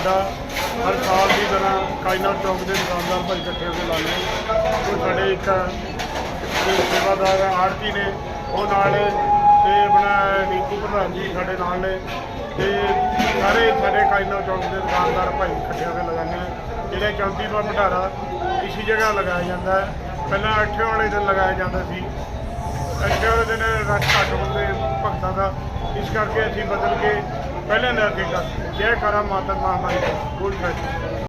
ਸਾਡਾ ਹਰ ਸਾਲ ਦੀ ਤਰ੍ਹਾਂ ਕਾਇਨਾਤ ਚੌਕ ਦੇ ਦੁਕਾਨਦਾਰ ਭਾਈ ਇਕੱਠੇ ਹੋ ਕੇ ਲਾਉਂਦੇ ਉਹ ਸਾਡੇ ਇੱਕ ਸੇਵਾਦਾਰ ਆੜਤੀ ਨੇ। ਉਹ ਨਾਲ ਨੇ ਤੇ ਆਪਣਾ ਨੀਤੂ ਪ੍ਰਧਾਨ ਜੀ ਸਾਡੇ ਨਾਲ ਨੇ। ਤੇ ਸਾਰੇ ਸਾਡੇ ਕਾਇਨਾਤ ਚੌਕ ਦੇ ਦੁਕਾਨਦਾਰ ਭਾਈ ਇਕੱਠੇ ਹੋ ਕੇ ਲਗਾਉਂਦੇ ਨੇ। ਜਿਹੜੇ ਚੌਂਤੀ ਦਾ ਭੰਡਾਰਾ ਇਸੀ ਜਗ੍ਹਾ ਲਗਾਇਆ ਜਾਂਦਾ ਪਹਿਲਾਂ ਅੱਠੇ ਵਾਲੇ ਦਿਨ ਲਗਾਇਆ ਜਾਂਦਾ ਸੀ। ਅੱਠੇ ਵਾਲੇ ਦਿਨ ਰਸ਼ ਘੱਟ ਹੁੰਦੇ ਦਾ। ਇਸ ਕਰਕੇ ਅਸੀਂ ਬਦਲ ਕੇ ਪਹਿਲੇ ਦਿਨ ਅੱਗੇ ਕਰ ਜੈ ਕਰਾ ਮਾਤਾ ਮਹਾਮਾਈ ਗੁੱਡ ਫਾਈਟ